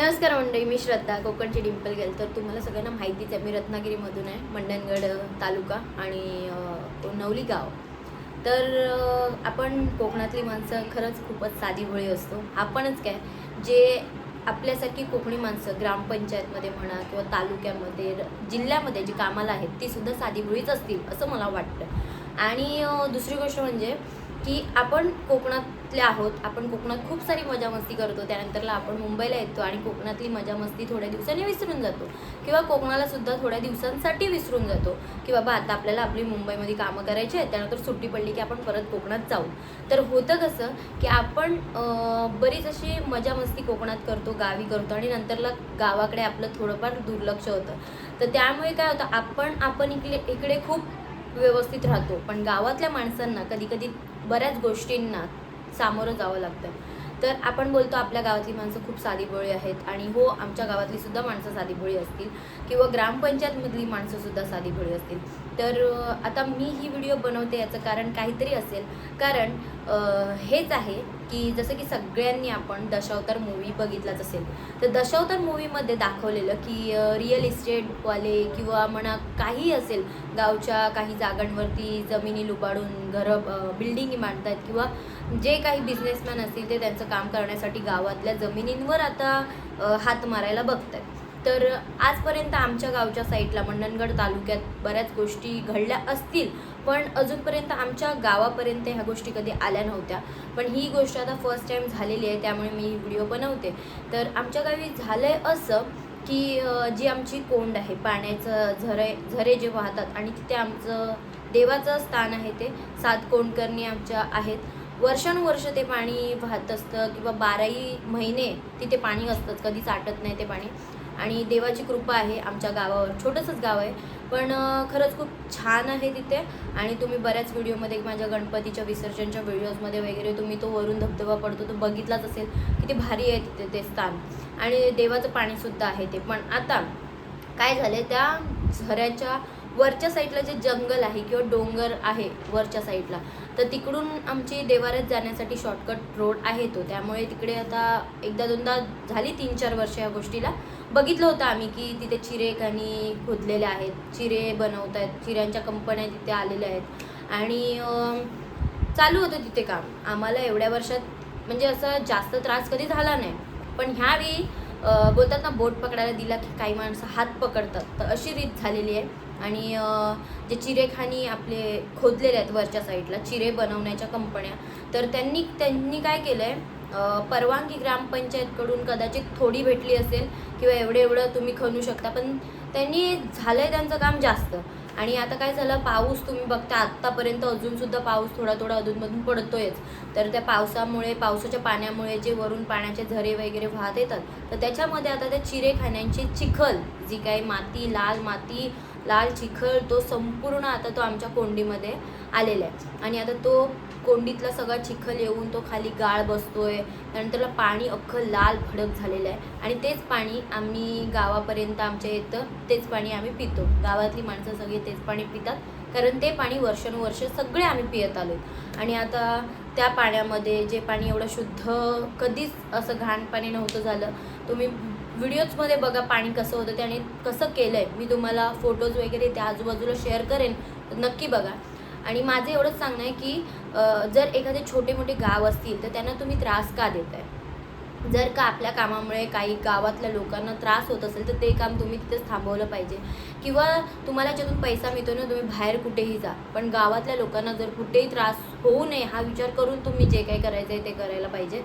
नमस्कार मंडळी मी श्रद्धा कोकणची डिम्पल गेल. तर तुम्हाला सगळ्यांना माहितीच आहे मी रत्नागिरीमधून आहे मंडणगड तालुका आणि नवली गाव. तर आपण कोकणातली माणसं खरंच खूपच साधी भोळी असतो. आपणच काय जे आपल्यासारखी कोकणी माणसं ग्रामपंचायतमध्ये म्हणा किंवा तालुक्यामध्ये जिल्ह्यामध्ये जी कामाला आहेत ती सुद्धा साधी होळीच असतील असं मला वाटतं. आणि दुसरी गोष्ट म्हणजे की आपण कोकणातले आहोत आपण कोकणात खूप सारी मजा मस्ती करतो त्यानंतरला आपण मुंबईला येतो आणि कोकणातली मजा मस्ती थोड्या दिवसांनी विसरून जातो. किंवा कोकणाला सुद्धा थोड्या दिवसांसाठी विसरून जातो की बाबा आता आपल्याला आपली मुंबईमध्ये कामं करायची आहेत त्यानंतर सुट्टी पडली की आपण परत कोकणात जाऊ. तर होतं कसं की आपण बरीच अशी मजा मस्ती कोकणात करतो गावी करतो आणि नंतरला गावाकडे आपलं थोडंफार दुर्लक्ष होतं. तर त्यामुळे काय होतं आपण आपण इकडे इकडे खूप व्यवस्थित राहतो. पण गावातल्या माणसांना कधी कधी बऱ्याच गोष्टींना सामोरं जावं लागतं. तर आपण बोलतो आपल्या गावातली माणसं खूप साधीभोळी आहेत आणि हो आमच्या गावातली सुद्धा माणसं साधीभोळी असतील किंवा ग्रामपंचायतमधली माणसं सुद्धा साधीभोळी असतील. तर आता मी ही व्हिडिओ बनवते याचं कारण काहीतरी असेल. कारण हेच आहे की जसं की सगळ्यांनी आपण दशावतार मूवी बघितलाच असेल. तर दशावतार मूवीमध्ये दाखवलेलं की रिअल इस्टेटवाले किंवा म्हणा काही असेल गावच्या काही जागांवरती जमिनी लुबाडून घरं बिल्डिंग मांडतात किंवा जे काही बिझनेसमॅन असतील ते त्यांचं काम करण्यासाठी गावातल्या जमिनींवर आता हात मारायला बघतात तर आजपर्यंत आमच्या गावच्या साईडला मंडणगड तालुक्यात बऱ्याच गोष्टी घडल्या असतील पण अजूनपर्यंत आमच्या गावापर्यंत ह्या गोष्टी कधी आल्या नव्हत्या. पण ही गोष्ट आता फर्स्ट टाईम झालेली आहे त्यामुळे मी व्हिडिओ बनवते. तर आमच्या गावी झालं आहे असं की जी आमची कोंड आहे पाण्याचं झरे झरे जे वाहतात आणि तिथे आमचं देवाचं स्थान आहे ते सात कोंडकर्णी आमच्या आहेत. वर्षानुवर्ष ते पाणी वाहत असतं किंवा बाराही महिने तिथे पाणी असतं कधीच आटत नाही ते पाणी. आणि देवाची कृपा आहे आमच्या गावावर. छोटंसंच गाव आहे. पण खरंच खूप छान आहे तिथे. आणि तुम्ही बऱ्याच व्हिडिओमध्ये माझ्या गणपतीच्या विसर्जनच्या व्हिडिओजमध्ये वगैरे तुम्ही तो वरून धबधबा पडतो तो बघितलाच असेल. किती भारी आहे तिथे ते स्थान. आणि देवाचं पाणीसुद्धा आहे ते. पण आता काय झालं त्या झऱ्याच्या वरच्या साईडला जे जंगल आहे किंवा डोंगर आहे वरच्या साईडला तर तिकडून आमची देवाऱ्यात जाण्यासाठी शॉर्टकट रोड आहे तो. त्यामुळे तिकडे आता एकदा दोनदा झाली तीन चार वर्ष या गोष्टीला. बघितलं होतं आम्ही की तिथे चिरेखानी खोदलेले आहेत. चिरे बनवत आहेत चिऱ्यांच्या कंपन्या तिथे आलेल्या आहेत. आणि चालू होतं तिथे काम. आम्हाला एवढ्या वर्षात म्हणजे असा जास्त त्रास कधी झाला नाही. पण ह्यावेळी बोलतात ना बोट पकडायला दिला की काही माणसं हात पकडतात. तर अशी रीत झालेली आहे. आणि जे चिरेखानी आपले खोदलेले आहेत वरच्या साईडला चिरे बनवण्याच्या कंपन्या तर त्यांनी त्यांनी काय केलं आहे परवानगी ग्रामपंचायतकडून कदाचित थोडी भेटली असेल किंवा एवढं एवढं तुम्ही खणू शकता पण त्यांनी झालं आहे त्यांचं काम जास्त. आणि आता काय झालं पाऊस तुम्ही बघता आत्तापर्यंत अजूनसुद्धा पाऊस थोडा थोडा अधूनमधून पडतोयच. तर त्या पावसामुळे पावसाच्या पाण्यामुळे जे वरून पाण्याचे झरे वगैरे वाहत येतात तर त्याच्यामध्ये आता त्या चिरेखान्यांची चिखल जी काही माती लाल माती लाल चिखल तो संपूर्ण आता तो आमच्या कोंडीमध्ये आलेला आहे. आणि आता तो कोंडीतला सगळा चिखल येऊन तो खाली गाळ बसतोय. त्यानंतरला पाणी अख्खं लाल भडक झालेलं आहे. आणि तेच पाणी आम्ही गावापर्यंत आमच्या येतं तेच पाणी आम्ही पितो. गावातली माणसं सगळी तेच पाणी पितात. कारण ते पाणी वर्षानुवर्ष सगळे आम्ही पियत आलो. आणि आता त्या पाण्यामध्ये जे पाणी एवढं शुद्ध कधीच असं घाण पाणी नव्हतं झालं. तुम्ही व्हिडिओजमध्ये बघा पाणी कसं होतं त्याने कसं केलं आहे मी तुम्हाला फोटोज वगैरे त्या आजूबाजूला शेअर करेन. नक्की बघा. आणि माझं एवढंच सांगणं आहे की जर एखादे छोटे मोठे गाव असतील तर त्यांना तुम्ही त्रास का देत आहे जर का आपल्या कामामुळे काही गावातल्या लोकांना त्रास होत असेल तर ते काम तुम्ही तिथेच थांबवलं पाहिजे. किंवा तुम्हाला ज्यातून पैसा मिळतो ना तुम्ही बाहेर कुठेही जा. पण गावातल्या लोकांना जर कुठेही त्रास होऊ नये हा विचार करून तुम्ही जे काही करायचं आहे ते करायला पाहिजे.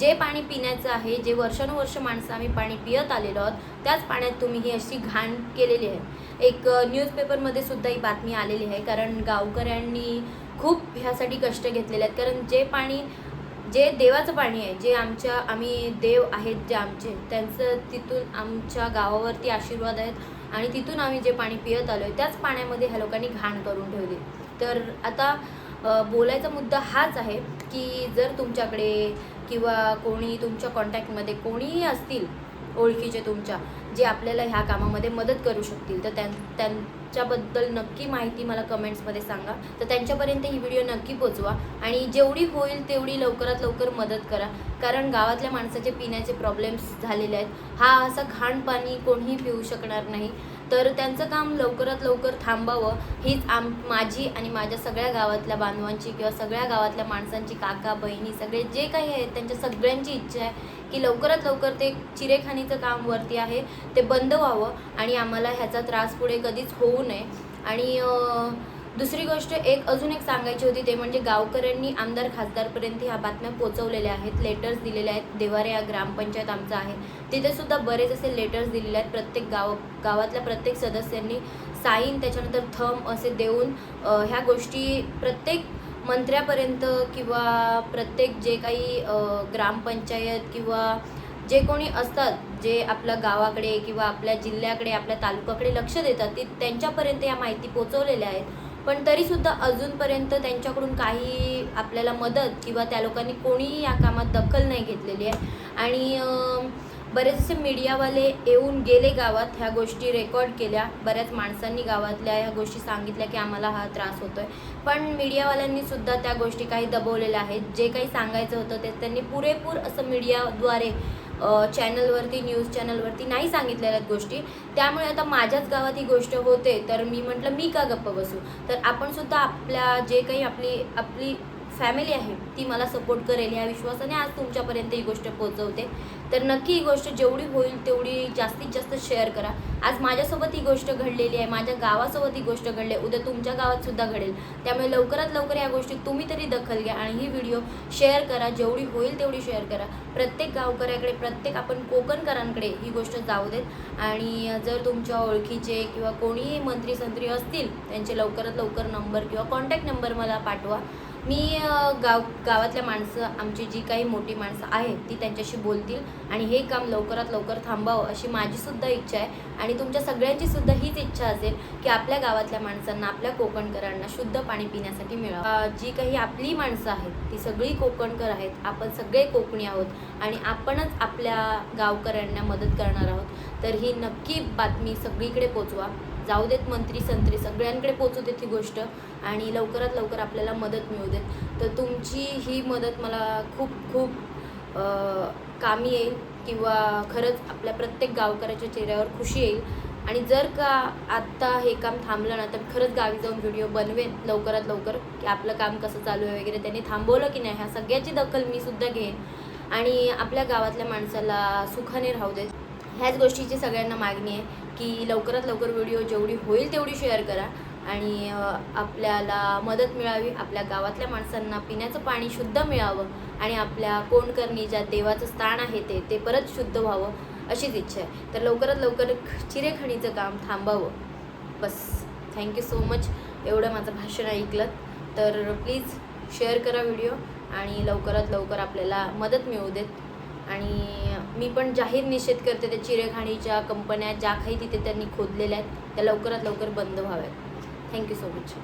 जे पाणी पिण्याचं आहे जे वर्षानुवर्ष माणसं आम्ही पाणी पियत आलेलो आहोत त्याच पाण्यात तुम्ही ही अशी घाण केलेली आहे. एक न्यूजपेपरमध्ये सुद्धा ही बातमी आलेली आहे. कारण गावकऱ्यांनी खूप ह्यासाठी कष्ट घेतलेले आहेत. कारण जे पाणी जे देवाचं पाणी आहे जे आमच्या आम्ही देव आहेत जे आमचे त्यांचं तिथून आमच्या गावावरती आशीर्वाद आहेत आणि तिथून आम्ही जे पाणी पियत आलो आहे त्याच पाण्यामध्ये ह्या लोकांनी घाण करून ठेवली. तर आता बोलायचा मुद्दा हाच आहे की जर तुमच्याकडे किंवा कोणी तुमच्या कॉन्टॅक्टमध्ये कोणीही असतील ओळखीचे तुमच्या जे आपल्याला ह्या कामामध्ये मदत करू शकतील तर त्यां त्यांच्याबद्दल नक्की माहिती मला कमेंट्समध्ये सांगा. तर त्यांच्यापर्यंत ही व्हिडिओ नक्की पोचवा आणि जेवढी होईल तेवढी लवकरात लवकर मदत करा. कारण गावातल्या माणसाचे पिण्याचे प्रॉब्लेम्स झालेले आहेत. हा असं घाण पाणी कोणीही पिऊ शकणार नाही. तर त्यांचं काम लवकरात लवकर थांबावं. हीच आम माझी आणि माझ्या सगळ्या गावातल्या बांधवांची किंवा सगळ्या गावातल्या माणसांची काका बहिणी सगळे जे काही आहेत त्यांच्या सगळ्यांची इच्छा आहे की लवकरात लवकर ते चिरेखानीचं काम वरती आहे ते बंद व्हावं आणि आम्हाला ह्याचा त्रास पुढे कधीच होऊ नये. आणि दुसरी गोष्ट एक अजून एक सांगायची होती ते म्हणजे गावकऱ्यांनी आमदार खासदारपर्यंत ह्या बातम्या पोचवलेल्या आहेत. लेटर्स दिलेले आहेत. देवारे या ग्रामपंचायत आमचं आहे. तिथे सुद्धा बरेच असे लेटर्स दिलेले आहेत. प्रत्येक गाव गावातल्या प्रत्येक सदस्यांनी साईन त्याच्यानंतर थम असे देऊन ह्या गोष्टी प्रत्येक मंत्र्यापर्यंत किंवा प्रत्येक जे काही ग्रामपंचायत किंवा जे कोणी असतात जे आपल्या गावाकडे किंवा आपल्या जिल्ह्याकडे आपल्या तालुक्याकडे लक्ष देतात ती त्यांच्यापर्यंत या माहिती पोचवलेल्या आहेत. पण तरीसुद्धा अजूनपर्यंत त्यांच्याकडून काही आपल्याला मदत किंवा त्या लोकांनी कोणीही या कामात दखल नाही घेतलेली आहे. आणि बरेच बरेचसे मीडियावाले येऊन गेले गावात ह्या गोष्टी रेकॉर्ड केल्या. बऱ्याच माणसांनी गावातल्या ह्या गोष्टी सांगितल्या की आम्हाला हा त्रास होतो आहे पण मीडियावाल्यांनी सुद्धा त्या गोष्टी काही दबवलेल्या आहेत. जे काही सांगायचं होतं ते त्यांनी पुरेपूर असं मीडियाद्वारे चॅनलवरती न्यूज चॅनलवरती नाही सांगितलेल्या आहेत गोष्टी. त्यामुळे आता माझ्याच गावात ही गोष्ट होते. तर मी म्हटलं मी का गप्प बसू? तर आपण सुद्धा आपल्या जे काही आपली आपली फॅमिली आहे ती मला सपोर्ट करेल या विश्वासाने आज तुमच्यापर्यंत ही गोष्ट पोहोचवते. तर नक्की ही गोष्ट जेवढी होईल तेवढी जास्तीत जास्त शेअर करा. आज माझ्यासोबत ही गोष्ट घडलेली आहे माझ्या गावासोबत ही गोष्ट घडली आहे उद्या तुमच्या गावात सुद्धा घडेल. त्यामुळे लवकरात लवकर या गोष्टी तुम्ही तरी दखल घ्या आणि ही व्हिडिओ शेअर करा जेवढी होईल तेवढी शेअर करा. प्रत्येक गावकऱ्याकडे प्रत्येक आपण कोकणकरांकडे ही गोष्ट जाऊ देत. आणि जर तुमच्या ओळखीचे किंवा कोणीही मंत्री संत्री असतील त्यांचे लवकरात लवकर नंबर किंवा कॉन्टॅक्ट नंबर मला पाठवा. मी गाव गावातल्या माणसं आमची जी काही मोठी माणसं आहेत ती त्यांच्याशी बोलतील आणि हे काम लवकरात लवकर थांबावं अशी माझीसुद्धा इच्छा आहे. आणि तुमच्या सगळ्यांची सुद्धा हीच इच्छा असेल की आपल्या गावातल्या माणसांना आपल्या कोकणकरांना शुद्ध पाणी पिण्यासाठी मिळावं. जी काही आपली माणसं आहेत ती सगळी कोकणकर आहेत. आपण सगळे कोकणी आहोत आणि आपणच आपल्या गावकऱ्यांना मदत करणार आहोत. तर ही नक्की बातमी सगळीकडे पोचवा. जाऊ देत मंत्री संत्री सगळ्यांकडे पोचू देत ही गोष्ट आणि लवकरात लवकर आपल्याला मदत मिळू देत. तर तुमची ही मदत मला खूप खूप कामी येईल किंवा खरंच आपल्या प्रत्येक गावकऱ्याच्या चेहऱ्यावर खुशी येईल. आणि जर का आत्ता हे काम थांबलं ना तर खरंच गावी जाऊन व्हिडिओ बनवेन लवकरात लवकर की आपलं काम कसं चालू आहे वगैरे. त्यांनी थांबवलं की नाही ह्या सगळ्याची दखल मी सुद्धा घेईन. आणि आपल्या गावातल्या माणसाला सुखाने राहू देत ह्याच गोष्टीची सगळ्यांना मागणी आहे की लवकरात लवकर व्हिडिओ जेवढी होईल तेवढी शेअर करा आणि आपल्याला मदत मिळावी आपल्या गावातल्या माणसांना पिण्याचं पाणी शुद्ध मिळावं आणि आपल्या कोणकर्णी ज्या देवाचं स्थान आहे ते ते परत शुद्ध व्हावं अशीच इच्छा आहे. तर लवकरात लवकर चिरेखणीचं काम थांबावं. बस. थँक्यू सो मच एवढं माझं भाषण ऐकलं तर प्लीज शेअर करा व्हिडिओ आणि लवकरात लवकर आपल्याला मदत मिळू देत. आणि मी पण जाहीर निषेध करते त्या चिरेखाणीच्या कंपन्या ज्या काही तिथे त्यांनी खोदलेल्या आहेत त्या लवकरात लवकर बंद व्हाव्यात. Thank you so much